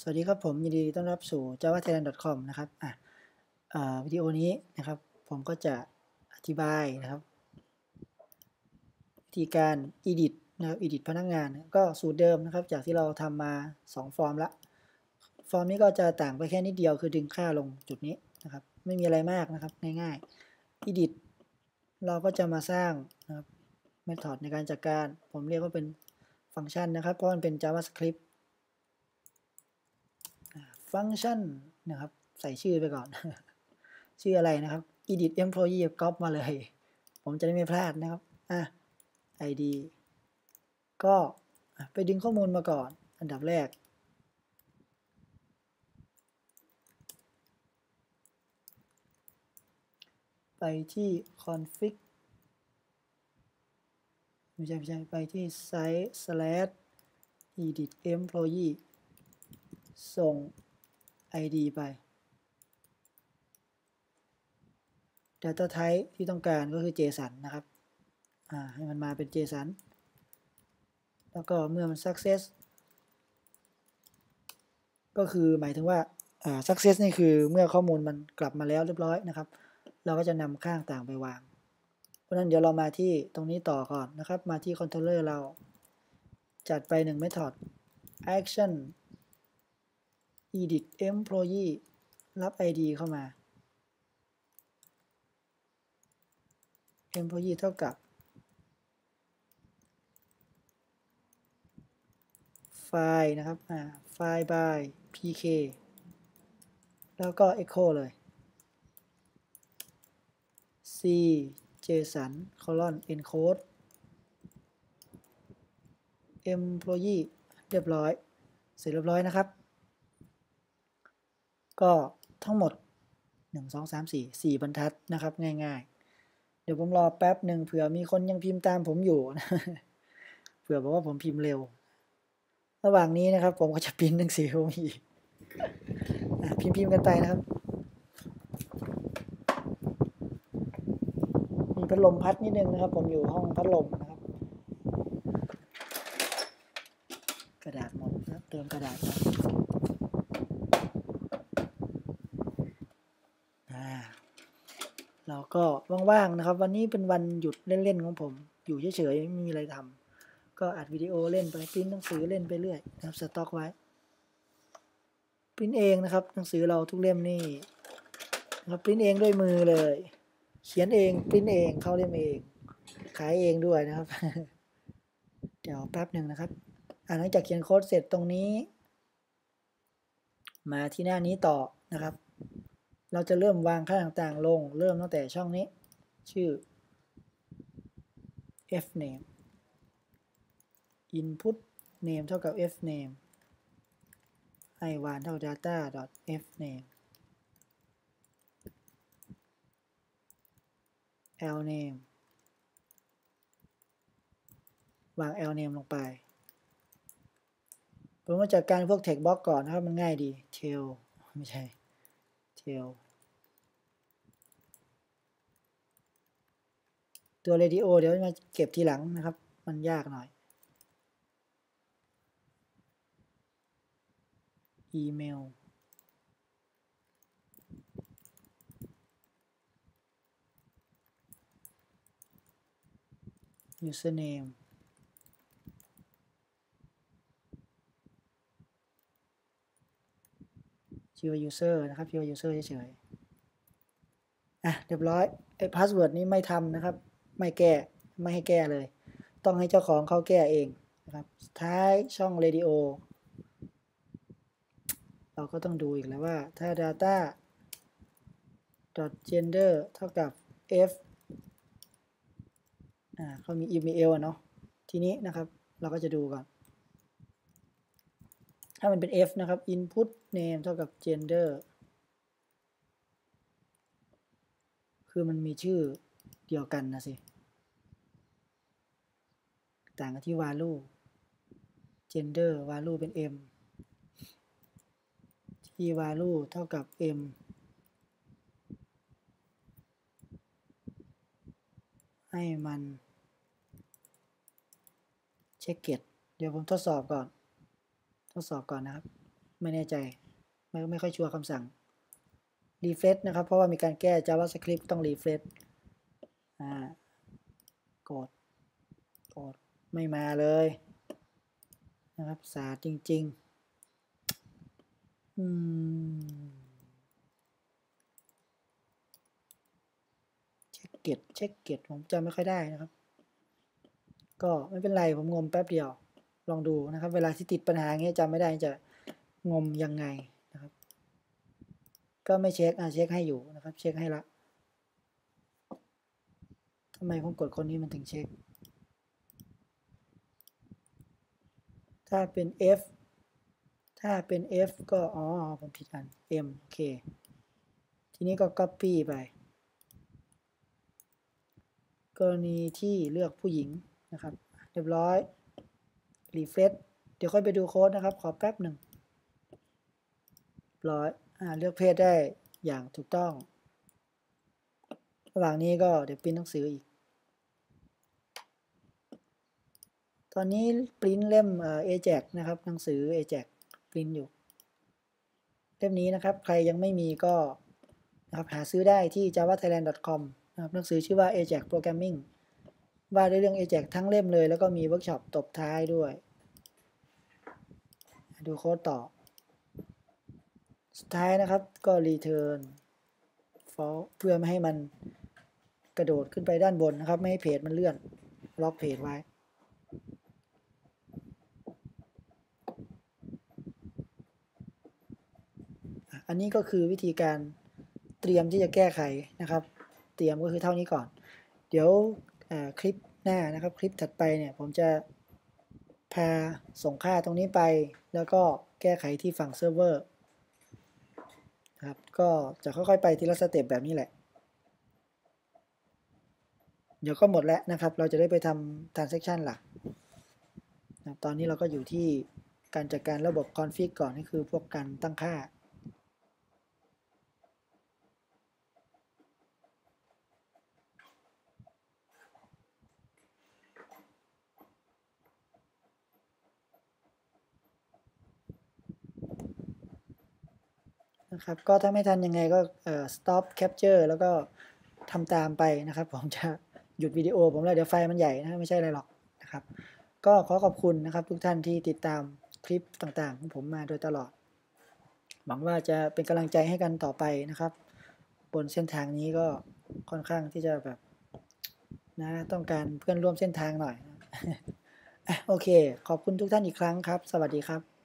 สวัสดีครับผม ยินดีต้อนรับสู่ java thailand com นะครับอะวิดีโอนี้นะครับ ผมก็จะอธิบายนะครับ วิธีการ edit นะครับ edit พนักงงาน ก็สูตรเดิมนะครับ จากที่เราทำมา 2 ฟอร์มละ ฟอร์มนี้ก็จะต่างไปแค่นิดเดียวคือดึงค่าลงจุดนี้นะครับ ไม่มีอะไรมากนะครับ ง่ายๆ edit เราก็จะมาสร้างนะครับ method ในการจัดการ ผมเรียกว่าเป็นฟังก์ชันนะครับ เพราะมันเป็น javascript ฟังก์ชันนะครับ ใส่ชื่อไปก่อน ชื่ออะไรนะครับ edit employee ก๊อปมาเลย ผมจะได้ไม่พลาดนะครับอะ id ก็ไปดึงข้อมูลมาก่อน อันดับแรก ไปที่ config ไม่ใช่ไม่ใช่ไปที่ site slash edit employee ส่ง id ไป data type ที่ต้องการก็คือ json นะครับ ให้มันมาเป็น json แล้วก็เมื่อมัน success ก็คือหมายถึงว่า success นี่คือเมื่อข้อมูลมันกลับมาแล้วเรียบร้อยนะครับ เราก็จะนำข้างต่างไปวาง เพราะนั้นเดี๋ยวเรามาที่ตรงนี้ต่อก่อนนะครับ มาที่ controller เราจัดไป1 method action edit employee รับ id เข้ามา employee เท่ากับ ไฟล์นะครับอ่าไฟล์ by pk แล้วก็ echo เลย c json colon encode employee เรียบร้อย เสร็จเรียบร้อยนะครับ ก็ทั้งหมด 1 2 3 4 4 บรรทัดนะครับ ง่าย ๆ เดี๋ยวผมรอแป๊บหนึ่งเผื่อมีคนยังพิมพ์ตามผมอยู่เผื่อบอกว่าผมพิมพ์เร็ว ระหว่างนี้นะครับ ผมก็จะพิมพ์หนังสือผมอีกพิมพ์พิมพ์กันไปนะครับ มีพัดลมพัดนิดนึงนะครับ ผมอยู่ห้องพัดลมนะครับ กระดาษหมดนะเติมกระดาษนะเรา ก็ว่างๆนะครับ วันนี้เป็นวันหยุดเล่นๆของผม อยู่เฉยๆไม่มีอะไรทำก็อัดวิดีโอเล่นไปพิมพ์หนังสือเล่นไปเรื่อยนะครับสต็อกไว้พิมพ์เองนะครับ หนังสือเราทุกเล่มนี่เราพิมพ์เองด้วยมือเลย เขียนเองพิมพ์เองเข้าเล่มเองขายเองด้วยนะครับ เดี๋ยวแป๊บหนึ่งนะครับหลังจากเขียนโค้ดเสร็จตรงนี้ มาที่หน้านี้ต่อนะครับ เราจะเริ่มวางค่าต่างๆลง เริ่มตั้งแต่ช่องนี้ ชื่อ f name input name เท่ากับ f name i 1เท่า data f name l name วาง l name ลงไปผมมาจัดการพวก text box ก่อนนะครับ มันง่ายดี tail ไม่ใช่ tail ตัวเรดิโอเดี๋ยวมาเก็บทีหลังนะครับ มันยากหน่อย อีเมล username ชื่อ user นะครับชื่อ user เฉยๆ อะ เรียบร้อย ไอ้พาสเวิร์ดนี้ไม่ทำนะครับ ไม่แก้ไม่ให้แก้เลย ต้องให้เจ้าของเขาแก้เองนะครับท้ายช่อง radio เราก็ต้องดูอีกแล้วว่าถ้า data gender เท่ากับ f อ่าเขามี email อะเนาะทีนี้นะครับเราก็จะดูก่อน ถ้ามันเป็น f นะครับ input name เท่ากับ gender คือมันมีชื่อ เดียวกันนะสิ ต่างกันที่ value gender value เป็น m ที่ value เท่ากับ m ให้มันเช็คเกตเดี๋ยวผมทดสอบก่อน ทดสอบก่อนนะครับ ไม่แน่ใจ ไม่ไม่ค่อยชัวร์คำสั่ง refresh นะครับ เพราะว่ามีการแก้ JavaScript ต้อง refresh อ่ากด กด ไม่มาเลย นะครับ สาจริง ๆ อืม เช็คเกตเช็คเกตผมจำไม่ค่อยได้นะครับ ก็ไม่เป็นไร ผมงมแป๊บเดียว ลองดูนะครับ เวลาที่ติดปัญหาเงี้ยจำไม่ได้จะงมยังไงนะครับ ก็ไม่เช็คอะเช็คให้อยู่นะครับ เช็คให้ละำไมผมกดคนนี้มันถึงเช็ค ถ้าเป็น F ถ้าเป็น F ก็ อ๋อ ผมผิดอัน M โอเค ทีนี้ก็ Copy ไป กรณีที่เลือกผู้หญิงนะครับ เรียบร้อย Refresh เดี๋ยวค่อยไปดูโค้ดนะครับ ขอแป๊บหนึ่งร้อยอเลือกเพศได้อย่างถูกต้อง ระหว่างนี้ก็เดี๋ยวพิมพ์หนังสืออีก ตอนนี้ปริ้นเล่มเอเจกนะครับหนังสือเอเจกปริ้นอยู่ เล่มนี้นะครับ ใครยังไม่มีก็นะครับหาซื้อได้ที่ javathailand.com นะครับหนังสือชื่อว่า ajax programming ว่าด้วยเรื่อง ajax ทั้งเล่มเลย แล้วก็มีเวิร์กช็อปตบท้ายด้วย ดูโค้ดต่อ สุดท้ายนะครับก็ return false เพื่อไม่ให้มันกระโดดขึ้นไปด้านบนนะครับ ไม่ให้เพจมันเลื่อน ล็อกเพจไว้ อันนี้ก็คือวิธีการเตรียมที่จะแก้ไขนะครับ เตรียมก็คือเท่านี้ก่อน เดี๋ยวคลิปหน้านะครับ คลิปถัดไปเนี่ยผมจะพาส่งค่าตรงนี้ไป แล้วก็แก้ไขที่ฝั่งเซิร์ฟเวอร์ครับก็จะค่อยๆไปทีละสเต็ปแบบนี้แหละ เดี๋ยวก็หมดแล้วนะครับ เราจะได้ไปทำ transaction หลักนะตอนนี้เราก็อยู่ที่การจัดการระบบ config ก่อนนี่คือพวกการตั้งค่า นะครับ ก็ถ้าไม่ทันยังไงก็ stop capture แล้วก็ทำตามไปนะครับ ผมจะหยุดวิดีโอผมแล้วเดี๋ยวไฟมันใหญ่นะไม่ใช่อะไรหรอกนะครับ ก็ขอขอบคุณนะครับ ทุกท่านที่ติดตามคลิปต่างๆของผมมาโดยตลอด หวังว่าจะเป็นกำลังใจให้กันต่อไปนะครับ บนเส้นทางนี้ก็ค่อนข้างที่จะแบบนะต้องการเพื่อนร่วมเส้นทางหน่อยโอเค ขอบคุณทุกท่านอีกครั้งครับ สวัสดีครับ